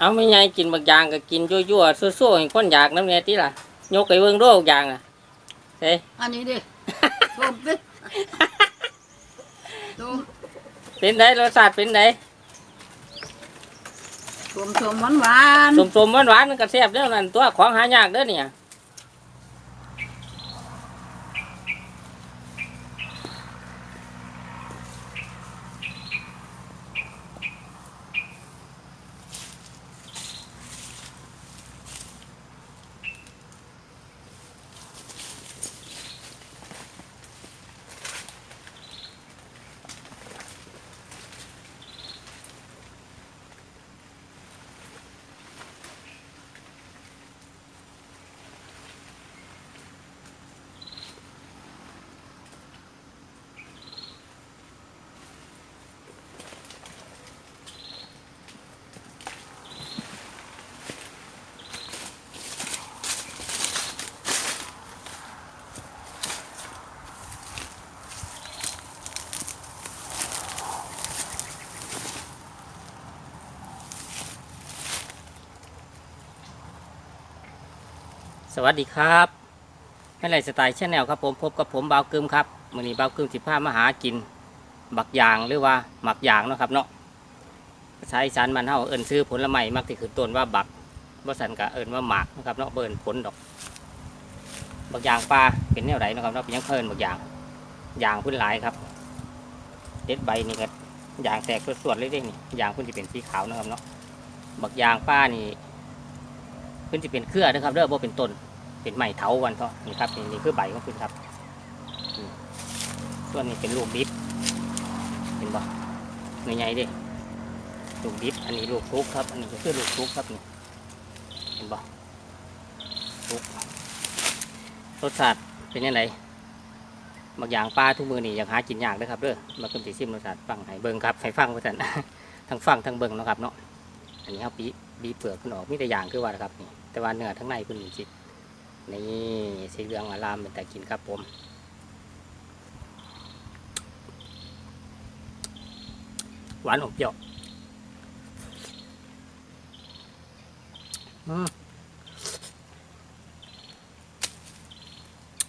เอาไม่ไงกินบางอย่างก็กินยั่วๆซั่วๆให้คนอยากน้ำเนี่ยติล่ะยกไปเบิ่งโรคอย่างอะเฮ้อันนี้ดิส้มดิส้มเป็นไดรสชาติเป็นไดส้มส้มหวานหวานสมๆหวานๆมันก็แซ่บเด้อนั่นตัวของหายากเด้อเนี่ย วัสดีครับให้ไรสไตล์ชาแนลครับผมพบกับผมบ่าวกึมครับมือนี้บ่าวกึมสิพามาหากินบักยางหรือว่าหมักยางเนาะครับเนาะภาษาอีสานมันเฮาเอิ้นซื้อผลไม้มักที่คือต้นว่าบักบ่สันก็เอิ้นว่าหมากนะครับเนาะเบิ่นผลดอกบักยางปลาเป็นแนวไหนนะครับเนาะเป็นยังเพิ่นบักยางยางพื้นหลายครับเด็ดใบนี่ก็ยางแตกส่วนๆเลยเด้นี่ยางพิ่นสิเป็นสีขาวนะครับเนาะบักยางปลานี่เพิ่นสิเป็นเครือนะครับเด้อบ่เป็นต้น เป็นไม้เถาวันเถาะนี่ครับนี่นี่คือใบของเพิ่นครับส่วนนี้เป็นลูกดิบเห็นบ่ใหญ่ด้ลูกดิบอันนี้ลูกทุกครับ อันนี้ก็คือลูกทุกครับนี่เห็นบ่ทุกรสชาติเป็นยังไงบางอย่างปลาทุกมือนี่อยากหากินยากเด้อครับเด้อมาเพิ่นสิซิมรสชาติฟังให้เบิ่งครับให้ฟังว่าซั่นทั้งฟังทั้งเบิ่งนะครับเนาะอันนี้ครับปีบีเปลือกเพิ่นออกมีแต่อย่างคือว่าครับนี่แต่ว่าเนื้อทั้งในเพิ่นนี่สิ นี่สีเหลืองอารามเป็นแต่กินครับผมหวานอมเปรี้ยว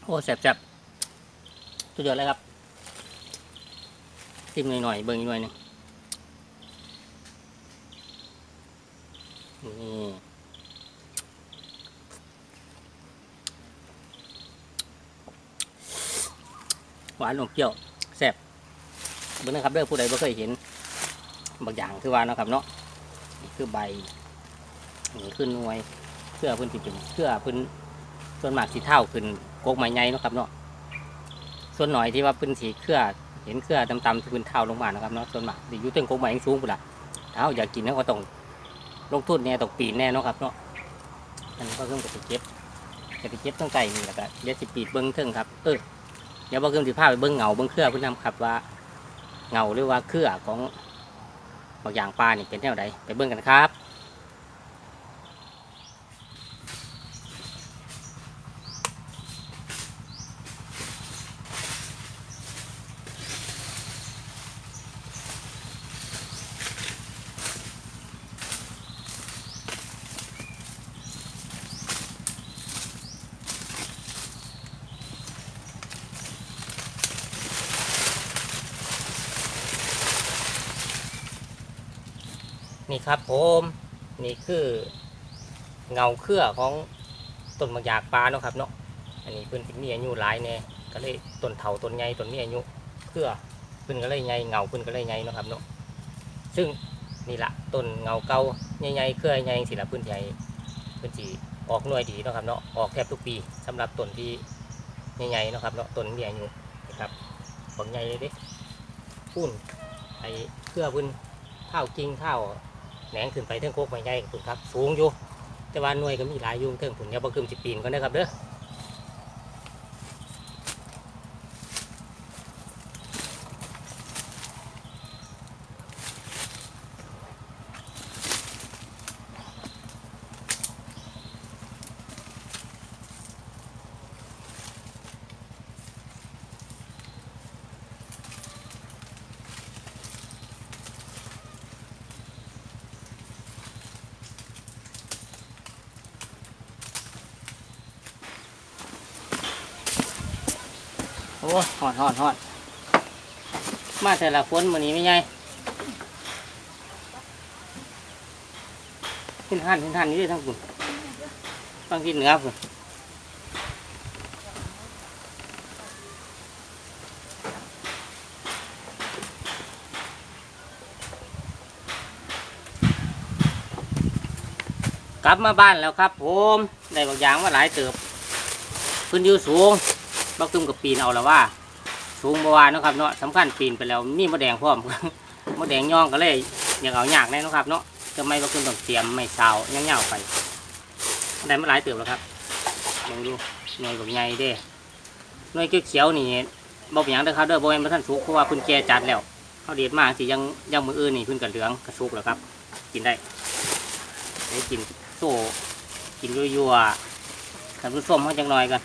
โอ้แซ่บๆสุดยอดเลยครับจิ้มหน่อยๆเบิ่งอีกหน่อยหนึงนี่ หวานอมเปรี้ยวแซ่บเบิ่งนะครับเด้อผู้ใดบ่เคยเห็นบางอย่างคือว่านะครับเนาะนี่คือใบนี่คือหน่วยเครือพิ่นสิเป็นเครือพิ่นส่วนมากสีเท่าขึ้นกกไม้ใหญ่นะครับเนาะส่วนหน่อยที่ว่าพิ่นสีเครือเห็นเครือดำๆที่พิ่นเท่าลงมานะครับเนาะส่วนมากอยู่เต็งกกไม้สูงพุ่นล่ะถ้าอยากกินเราก็ต้องลงทุนแน่ต้องปีนแน่นะครับเนาะอันนี้ก็เริ่มจะไปเก็บจะไปเก็บตั้งใจนี่แหล้วก็เดี๋ยวสิปีดเบิ้งเทิงครับเออ เดี๋ยวบอกเริ่มสิพาไปเบิ้งเงาเบิ้งเครือเพื่อนนำครับว่าเงาหรือว่าเครือของบางอย่างปลานี่เป็นแนวใดไปเบิ้งกันครับ นี่ครับผมนี่คือเงาเครือของต้นบางอย่างปลาเนาะครับเนาะอันนี้เพิ่นสิมีอายุหลายแน่ก็เลยต้นเถาต้นใหญ่ต้นมีอายุเครือเพิ่นก็เลยใหญ่เงาเพิ่นก็เลยใหญ่เนาะครับเนาะซึ่งนี่ละต้นเงาเก่าใหญ่ๆเครือใหญ่สิละเพิ่นใหญ่เพิ่นสิออกหน่วยดีเนาะครับเนาะออกแทบทุกปีสำหรับต้นที่ใหญ่ๆเนาะครับเนาะต้นมีอายุนะครับของใหญ่เลยเด้พุ่นไอ้เครือพิ่นข้าวกิ่งข้าว แหนงขึ้นไปเทิงโคกใหม่ใหญ่คุณครับ สูงอยู่ แต่ว่าหน่วยก็มีหลายยุ่งเทิงผุนเนี่ยบ่คืมสิปีนก็ได้ครับเด้อ โอ้ยหอนหอนหอนมาแต่ละคนวันนี้ไม่ไงขึ้นหันขึ้นหันนี่ได้ทั้งคุณฟังทีเหนือคุณกลับมาบ้านแล้วครับผม ได้บางอย่างมาหลายเติบพื้นอยู่สูง บักตุ้มกับปีนเอาแล้วว่าสูงเมื่อวานะครับเนาะสำคัญปีนไปแล้วมีมะแดงพร้อมมะแดงย่องก็เลยอยากเอายากแน่นะครับเนาะก็ไม่ก็ขึ้นต้องเตรียมไม่เสาเงี้ยวไปได้มาหลายเติบแล้วครับลองดูหน่วยกับใหญ่เด้หน่วยเขียวๆนี่บอกอย่างเด้อครับเด้อบ่แม่นบ่ทันสุกเพราะว่าเพิ่นแกจัดแล้วเขาเด็ดมากสิยังยังมืออื่นนี่เพิ่นก็เหลืองกระสุกแล้วครับ กินได้ได้กินโซ่กินยั่วๆท่านผู้มเขาจังหน่อยกัน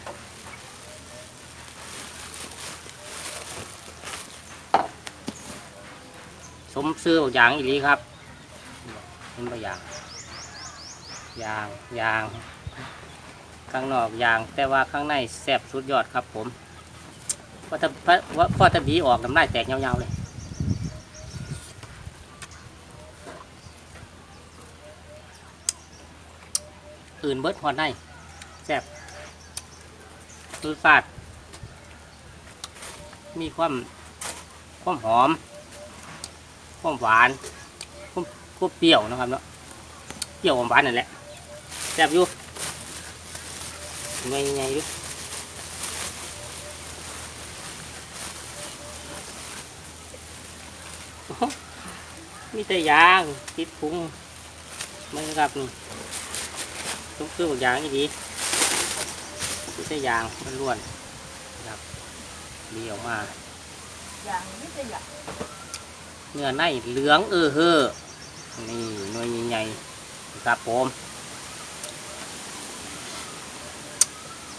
สมซื้อบอกย่างอีหลีครับเห็นบางอย่างยางยางข้างนอกยาง แต่ว่าข้างในแซ่บสุดยอดครับ ผมพอตะพะว่าพอตะบีออกน้ำลายแตกยาวๆเลยอื่นเบิดพอได้แซ่บรสชาติมีความความหอม ความหวานความความเปรี้ยวนะครับเนาะเปรี้ยวหวานนั่นแหละแซ่บอยู่ไม่ไงดูมีแต่ยางติดพุงไม่ครับนี่ต้องเครื่องยางอีดีมีแต่ยางมันล้วนครับดีออกมายางนี้จะอยาก เนื้อในเหลืองเออเฮอนี่หน่วยใหญ่ๆครับผม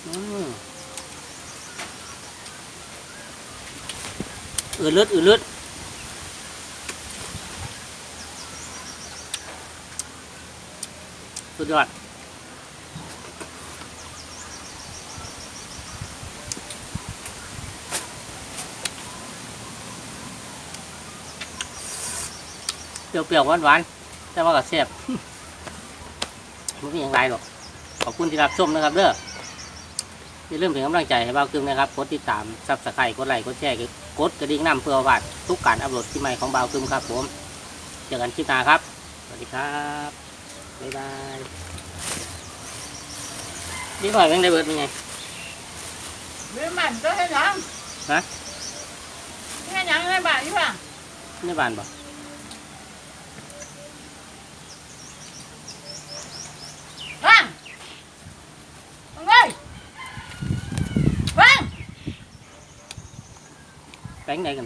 อืมอือเลือดอือเลือดสุดยอด เปรี้ยวๆหวานๆแต่ว่าก็แซ่บมันก็ยังไรหรอกขอบคุณที่รับชมนะครับเด้ออย่าลืมเป็นกำลังใจให้บ่าวกึมนะครับกดติดตามซับสไครต์กดไลค์กดแชร์กดกระดิ่งน้ำเพื่อว่าทุกการอัปโหลดที่ใหม่ของบ่าวกึมครับผมเจอกันคลิปหน้าครับ สวัสดีครับบ๊ายบายนี่พ่อยเป็นไงเบิร์ดเป็นไงเว้ยมันก็ให้ยังฮะให้ยังให้บ้านอยู่ป่ะในบ้านบ่ฟังฟังเลยฟัง แบงค์ไหนกัน